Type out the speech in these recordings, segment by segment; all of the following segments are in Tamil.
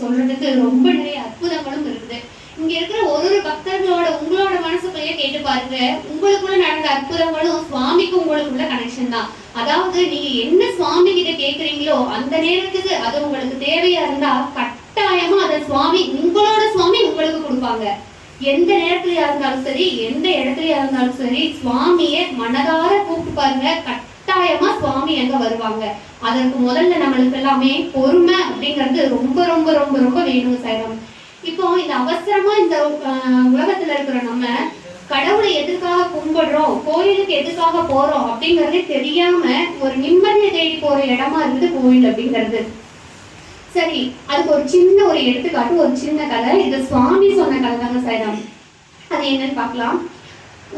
சொல்றதுக்கு ரொம்ப நிறைய அற்புதங்களும் இருக்குது. இங்க இருக்கிற ஒரு ஒரு பக்தர்களோட உங்களோட மனசுக்குள்ளேயே கேட்டு பாருங்க. உங்களுக்குள்ள நடந்த அற்புதங்களும் சுவாமிக்கும் உங்களுக்குள்ள கனெக்ஷன் தான். அதாவது நீங்க என்ன சுவாமி கிட்ட கேக்குறீங்களோ அந்த நேரத்துக்கு அது உங்களுக்கு தேவையா இருந்தா கட்டாயமா அதை சுவாமி உங்களோட சுவாமி உங்களுக்கு கொடுப்பாங்க. எந்த நேரத்துலயா இருந்தாலும் சரி எந்த இடத்துலயா இருந்தாலும் சரி சுவாமியை மனதார கூப்பிட்டு பாருங்க. கட்டாயமா சுவாமி அங்க வருவாங்க? அதற்கு முதல்ல நம்மளுக்கு எல்லாமே பொறுமை அப்படிங்கிறது ரொம்ப ரொம்ப ரொம்ப ரொம்ப வேணும் சைவம். இப்போ இந்த அவசரமா இந்த உலகத்துல இருக்கிற நம்ம கடவுளை எதுக்காக கும்பிடுறோம் கோயிலுக்கு எதுக்காக போறோம் அப்படிங்கறதே தெரியாம ஒரு நிம்மதியை தேடி போற இடமா இருக்குது கோயில் அப்படிங்கிறது. சரி அதுக்கு ஒரு சின்ன ஒரு எடுத்துக்காட்டு ஒரு சின்ன கதை. இது சுவாமி சொன்ன கதை தாங்க சைராம் அது என்னன்னு பார்க்கலாம்.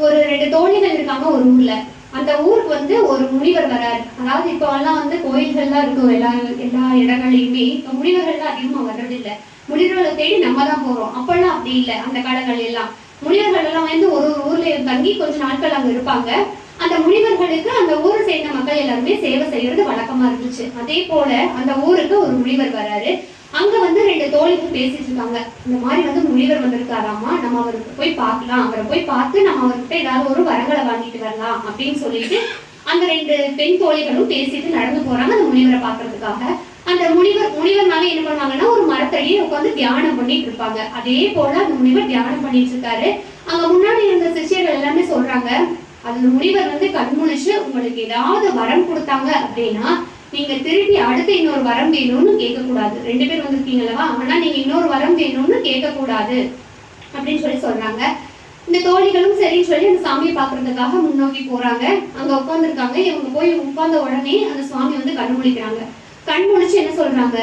ஒரு ரெண்டு தோழிகள் இருக்காங்க ஒரு ஊர்ல. அந்த ஊருக்கு வந்து ஒரு முனிவர் வராரு. அதாவது இப்போ எல்லாம் வந்து கோயில்கள்லாம் இருக்கும் எல்லா எல்லா இடங்கள்லயுமே. இப்போ முனிவர்கள்லாம் அதிகமா வர்றதில்லை. முனிவர்களை தேடி நம்ம தான் போறோம். அப்பெல்லாம் அப்படி இல்லை அந்த காலங்கள் எல்லாம். முனிவர்கள் எல்லாம் வந்து ஒரு ஒரு ஊர்ல தங்கி கொஞ்ச நாட்கள் அங்க இருப்பாங்க. அந்த முனிவர்களுக்கு அந்த ஊரை சேர்ந்த மக்கள் எல்லாருமே சேவை செய்யறது வழக்கமா இருந்துச்சு. அதே போல அந்த ஊருக்கு ஒரு முனிவர் வராரு. அங்க வந்து ரெண்டு தோழிகள் பேசிட்டு இருக்காங்க. இந்த மாதிரி வந்து முனிவர் வந்திருக்காராமா? நம்ம அவருக்கு போய் பார்க்கலாம். அவரை போய் பார்த்து நம்ம அவர்கிட்ட ஏதாவது ஒரு வரங்களை வாங்கிட்டு வரலாம் அப்படின்னு சொல்லிட்டு அந்த ரெண்டு பெண் தோழிகளும் பேசிட்டு நடந்து போறாங்க அந்த முனிவரை பார்க்கறதுக்காக. அந்த முனிவர் முனிவர்னாவே என்ன பண்ணுவாங்கன்னா ஒரு மரத்தடியே உட்காந்து தியானம் பண்ணிட்டு இருப்பாங்க. அதே போல அந்த முனிவர் தியானம் பண்ணிட்டு இருக்காரு. அங்க முன்னாடி இருந்த சிஷியர்கள் எல்லாமே சொல்றாங்க அந்த முனிவர் வந்து கண்முழிச்சு உங்களுக்கு ஏதாவது வரம் கொடுத்தாங்க அப்படின்னா நீங்க திருப்பி அடுத்து இன்னொரு வரம் வேணும்னு கேட்க கூடாது ரெண்டு பேர் வந்திருக்கீங்களவா ஆனா நீங்க இன்னொரு வரம் வேணும்னு கேட்க கூடாது அப்படின்னு சொல்லி சொல்றாங்க. இந்த தோழிகளும் சரின்னு சொல்லி அந்த சாமியை பாக்குறதுக்காக முன்னோக்கி போறாங்க. அங்க உட்காந்துருக்காங்க இவங்க போய் உட்கார்ந்த உடனே அந்த சுவாமி வந்து கண் முழிக்கிறாங்க கண் முழிச்சு என்ன சொல்றாங்க?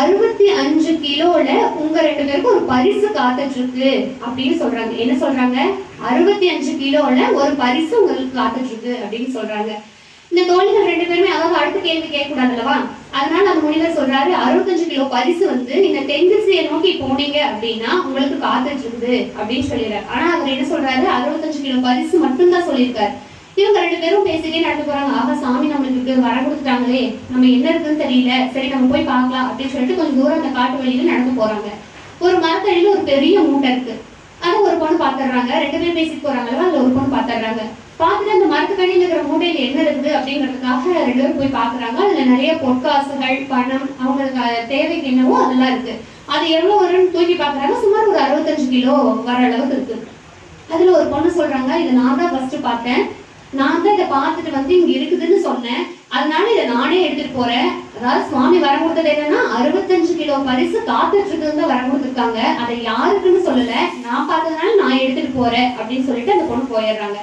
அறுபத்தி அஞ்சு கிலோல உங்க ரெண்டு பேருக்கும் ஒரு பரிசு காத்துட்டு இருக்கு அப்படின்னு சொல்றாங்க. என்ன சொல்றாங்க? அறுபத்தி அஞ்சு கிலோல ஒரு பரிசு உங்களுக்கு காத்துட்டு இருக்கு அப்படின்னு சொல்றாங்க. இந்த தோழிகள் ரெண்டு பேருமே அதாவது அடுத்த கேள்வி கேட்கக்கூடாது அல்லவா அதனால நம்ம முனிவர் சொல்றாரு அறுபத்தஞ்சு கிலோ பரிசு வந்து நீங்க தென் திசையை நோக்கி போனீங்க அப்படின்னா உங்களுக்கு காத்துட்டு இருக்குது அப்படின்னு சொல்லிடுறாரு. ஆனா அவர் என்ன சொல்றாரு? அறுபத்தஞ்சு கிலோ பரிசு மட்டும்தான் சொல்லியிருக்காரு. இவங்க ரெண்டு பேரும் பேசிட்டே நடந்து போறாங்க. ஆக சாமி நம்மளுக்கு வர கொடுத்துட்டாங்களே. நம்ம என்ன இருக்குன்னு தெரியல. சரி நம்ம போய் பார்க்கலாம் அப்படின்னு சொல்லிட்டு கொஞ்சம் தூரம் அந்த காட்டு வழியில நடந்து போறாங்க. ஒரு மரத்தடியில ஒரு பெரிய மூட்டை இருக்கு. அதை ஒரு பொண்ணு பாத்துறாங்க ரெண்டு பேரும் பேசிட்டு போறாங்களா அதுல ஒரு பொண்ணு பாத்துறாங்க பார்த்துட்டு அந்த மரத்துக்கடியில் இருக்கிற மூட்டையில என்ன இருக்குது அப்படிங்கிறதுக்காக ரெண்டு பேரும் போய் பாக்குறாங்க. அதுல நிறைய பொற்காசுகள் பணம் அவங்களுக்கு தேவைக்கு என்னவோ அதெல்லாம் இருக்கு. அது எவ்வளவு வரும்னு தூக்கி பாக்குறாங்க. சுமார் ஒரு அறுபத்தஞ்சு கிலோ வர அளவுக்கு இருக்கு. அதுல ஒரு பொண்ணு சொல்றாங்க இதை நான் தான் ஃபர்ஸ்ட் பார்த்தேன். நான் தான் இதை பார்த்துட்டு வந்து இங்க இருக்குதுன்னு சொன்னேன். அதனால இதை நானே எடுத்துட்டு போறேன். அதாவது சுவாமி வரம் கொடுத்தது என்னன்னா அறுபத்தஞ்சு கிலோ பரிசு காத்துட்டு தான் வரம் கொடுத்துருக்காங்க அதை யாருக்குன்னு சொல்லலை. நான் பார்த்ததுனால நான் எடுத்துட்டு போறேன். அப்படின்னு சொல்லிட்டு அந்த பொண்ணு போயிடுறாங்க.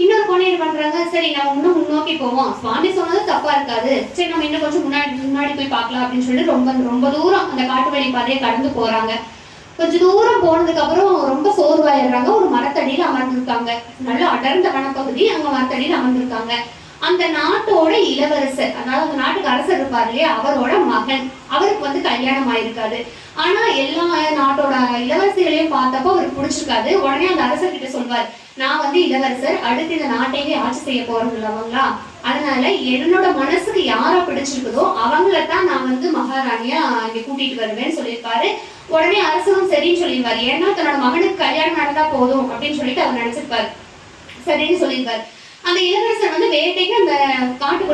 இன்னொரு பொண்ணு என்ன பண்றாங்க? சரி நம்ம இன்னும் முன்னோக்கி போவோம். சுவாமி சொன்னது தப்பா இருக்காது. சரி நம்ம இன்னும் கொஞ்சம் முன்னாடி முன்னாடி போய் பார்க்கலாம் அப்படின்னு சொல்லிட்டு ரொம்ப ரொம்ப தூரம் அந்த காட்டு வழி பாதையை கடந்து போறாங்க. கொஞ்ச தூரம் போனதுக்கு அப்புறம் ரொம்ப சோர்வாயிடுறாங்க. ஒரு மரத்தடியில அமர்ந்திருக்காங்க. நல்ல அடர்ந்த வனப்பகுதி அங்க மரத்தடியில அமர்ந்திருக்காங்க. அந்த நாட்டோட இளவரசர் அதாவது அந்த நாட்டு அரசர் இருப்பார் இல்லையா அவரோட மகன். அவருக்கு வந்து கல்யாணம் ஆயிருக்காது ஆனா எல்லா நாட்டோட இளவரசிகளையும் பார்த்தப்போ அவருக்கு பிடிச்சிருக்காது உடனே அந்த அரசர் கிட்ட சொல்வார் நான் வந்து இளவரசர் அடுத்து இந்த நாட்டையே ஆட்சி செய்ய போறது இல்லவங்களா அதனால என்னோட மனசுக்கு யாரை பிடிச்சிருக்குதோ அவங்கள தான் நான் வந்து மகாராணியா இங்க கூட்டிட்டு வருவேன்னு சொல்லியிருப்பாரு. உடனே அரசரும் சரின்னு சொல்லியிருப்பாரு. ஏன்னா தன்னோட மகனுக்கு கல்யாணம் நடந்தா போதும் அப்படின்னு சொல்லிட்டு அவர் நினைச்சிருப்பாரு. சரின்னு சொல்லியிருப்பாரு. அந்த இளவரசர் வந்து வேட்டைக்கு அந்த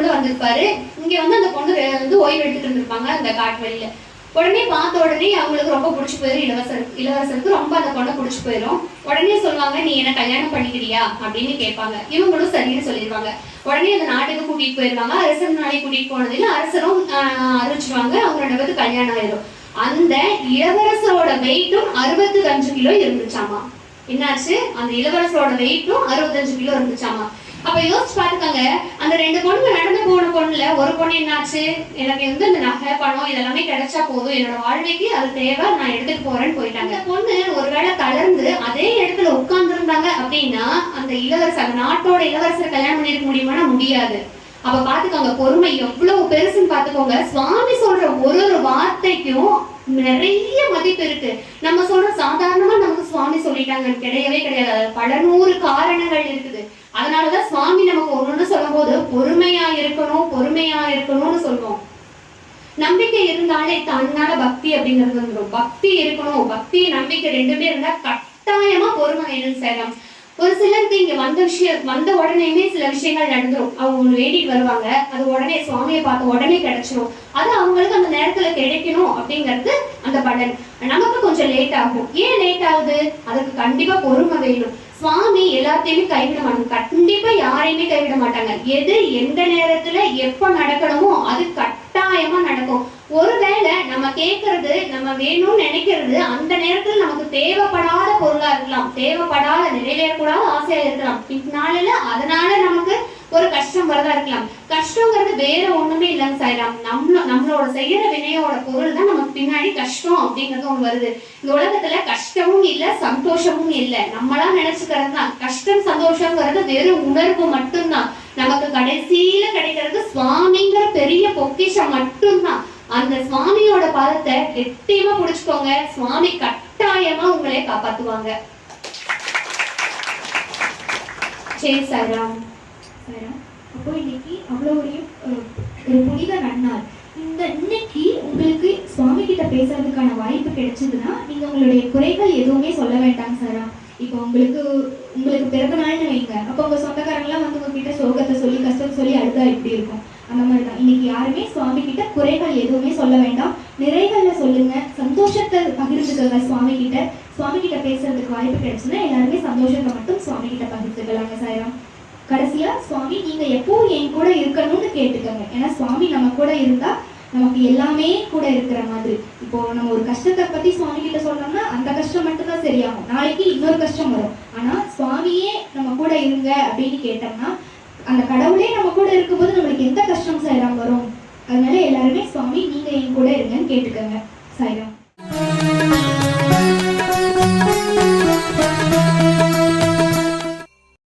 காட்டுக்குள்ள வந்திருப்பாரு. இங்க வந்து அந்த பொண்ணு வந்து ஓய்வு எடுத்துட்டு இருந்திருப்பாங்க அந்த காட்டு வழியில. உடனே பார்த்த உடனே அவங்களுக்கு ரொம்ப பிடிச்சி போயிடும் இளவரசர் இளவரசருக்கு ரொம்ப அந்த பொண்ணை பிடிச்சி போயிடும் உடனே சொல்லுவாங்க நீ என்ன கல்யாணம் பண்ணிக்கிறியா? அப்படின்னு கேட்பாங்க. இவங்களும் சரின்னு சொல்லிடுவாங்க உடனே அந்த நாட்டுக்கு கூட்டிட்டு போயிருவாங்க. அரசர் நாளை கூட்டிட்டு போனதுன்னு அரசரும் ஆஹ், அறிவிச்சிருவாங்க அவங்க கல்யாணம் ஆயிடும் அந்த இளவரசரோட வெயிட்டும் அறுபத்தி அஞ்சு கிலோ இருந்துச்சாமா? என்னாச்சு? அந்த இளவரசரோட வெயிட்டும் அறுபத்தஞ்சு கிலோ இருந்துச்சாமா? அப்ப யோசிச்சு பாத்துக்கோங்க அந்த ரெண்டு பொண்ணுங்க நடந்து போன பொண்ணுல ஒரு பொண்ணு என்னாச்சு? எனக்கு வந்து இந்த நகை பணம் இதெல்லாமே கிடைச்சா போதும். என்னோட வாழ்க்கைக்கு அது தேவை. நான் எடுத்துட்டு போறேன்னு போயிட்டாங்க. பொண்ணு ஒருவேளை தளர்ந்து அதே இடத்துல உட்கார்ந்து இருந்தாங்க அப்படின்னா அந்த இளவரசர் அந்த நாட்டோட இளவரசர் கல்யாணம் பண்ணிருக்க முடியுமானா முடியாது. அப்ப பாத்துக்கோங்க பொறுமை எவ்வளவு பெருசுன்னு பாத்துக்கோங்க சுவாமி சொல்ற ஒரு ஒரு வார்த்தைக்கும் நிறைய மதிப்பு இருக்கு. நம்ம சொல்ற சாதாரணமா நமக்கு சுவாமி சொல்லிட்டாங்க. கிடையவே கிடையாது. பல நூறு காரணங்கள் இருக்குது. அதனாலதான் சுவாமி நமக்கு ஒண்ணு சொல்லும் போது பொறுமையா இருக்கணும் பொறுமையா இருக்கணும்னு சொல்லுவோம். நம்பிக்கை இருந்தாலே தன்னால பக்தி அப்படிங்கிறது வந்துடும் பக்தி இருக்கணும். பக்தி நம்பிக்கை ரெண்டுமே இருந்தா கட்டாயமா பொறுமை வேணும் ஒரு சிலருக்கு இங்க வந்த விஷயம் வந்த உடனேயுமே சில விஷயங்கள் நடந்துரும். அவங்க ஒண்ணு வேண்டிட்டு வருவாங்க. அது உடனே சுவாமியை பார்த்து உடனே கிடைச்சிரும். அது அவங்களுக்கு அந்த நேரத்துல கிடைக்கணும் அப்படிங்கிறது அந்த பலன். நமக்கு கொஞ்சம் லேட் ஆகும். ஏன் லேட் ஆகுது? அதுக்கு கண்டிப்பா பொறுமை வேணும். சுவாமி எல்லாத்தையுமே கைவிட மாட்டாங்க. கண்டிப்பா யாரையுமே கைவிட மாட்டாங்க. எது எந்த நேரத்துல எப்ப நடக்கணுமோ அது கட்டாயமா நடக்கும். ஒருவேளை நம்ம கேட்கறது நம்ம வேணும்னு நினைக்கிறது அந்த நேரத்துல நமக்கு தேவைப்படாத பொருளா இருக்கலாம். தேவைப்படாத நிறைவேறக்கூடாத ஆசையா இருக்கலாம். பின்னால அதனால நமக்கு ஒரு கஷ்டம் வரதா இருக்கலாம். கஷ்டங்கிறது வேற ஒண்ணுமே இல்லைன்னு சாய்ராம். நம்ம நம்மளோட செய்யற வினையோட பொருள் தான் நமக்கு பின்னாடி கஷ்டம் அப்படிங்கிறது ஒண்ணு வருது. இந்த உலகத்துல கஷ்டமும் இல்ல சந்தோஷமும் இல்ல. நம்மளா நினைச்சுக்கிறது தான். கஷ்டம் சந்தோஷங்கிறது வெறும் உணர்வு மட்டும்தான். நமக்கு கடைசியில கிடைக்கிறது சுவாமிங்கிற பெரிய பொக்கிஷம் மட்டும்தான். அந்த சுவாமியோட பதத்தை கெட்டியமா புடிச்சுக்கோங்க. சுவாமி கட்டாயமா உங்களை காப்பாத்துவாங்க. சரி சாய்ராம். சாய்ராம் அப்போ இன்னைக்கு அவ்வளோ ஒரு புனித நன்னாள். இந்த இன்னைக்கு உங்களுக்கு சுவாமி கிட்ட பேசுறதுக்கான வாய்ப்பு கிடைச்சதுன்னா நீங்க உங்களுடைய குறைகள் எதுவுமே சொல்ல வேண்டாம் சாரா இப்போ உங்களுக்கு உங்களுக்கு பிறந்த நாள்னு வைங்க. அப்போ உங்க சொந்தக்காரங்களாம் வந்து உங்ககிட்ட சோகத்தை சொல்லி கஷ்டத்தை சொல்லி அழுதா இப்படி இருக்கும். அந்த மாதிரி தான் இன்னைக்கு யாருமே சுவாமி கிட்ட குறைகள் எதுவுமே சொல்ல வேண்டாம். நிறைகள்ல சொல்லுங்க. சந்தோஷத்தை பகிர்ந்துக்கோங்க சுவாமி கிட்ட சுவாமி கிட்ட பேசுறதுக்கு வாய்ப்பு கிடைச்சுன்னா எல்லாருமே சந்தோஷத்தை மட்டும் சுவாமி கிட்ட பகிர்ந்துக்கலாங்க சாய்ராம். கடைசியா சுவாமி நீங்க எப்போ என் கூட இருக்கணும்னு கேட்டுக்கோங்க. ஏன்னா சுவாமி நம்ம கூட இருந்தா நமக்கு எல்லாமே கூட இருக்கிற மாதிரி. இப்போ நம்ம ஒரு கஷ்டத்தை பத்தி சுவாமி கிட்ட சொன்னோம்னா அந்த கஷ்டம் மட்டும்தான் சரியாகும். நாளைக்கு இன்னொரு கஷ்டம் வரும். ஆனா சுவாமியே நம்ம கூட இருங்க அப்படின்னு கேட்டோம்னா அந்த கடவுளே கூட இருக்கும்போது நம்மளுக்கு எந்த கஷ்டம் சாய்ராம் வரும்? அதனால எல்லாருமே சுவாமி நீங்க என் கூட இருங்கன்னு கேட்டுக்கோங்க சாய்ராம்.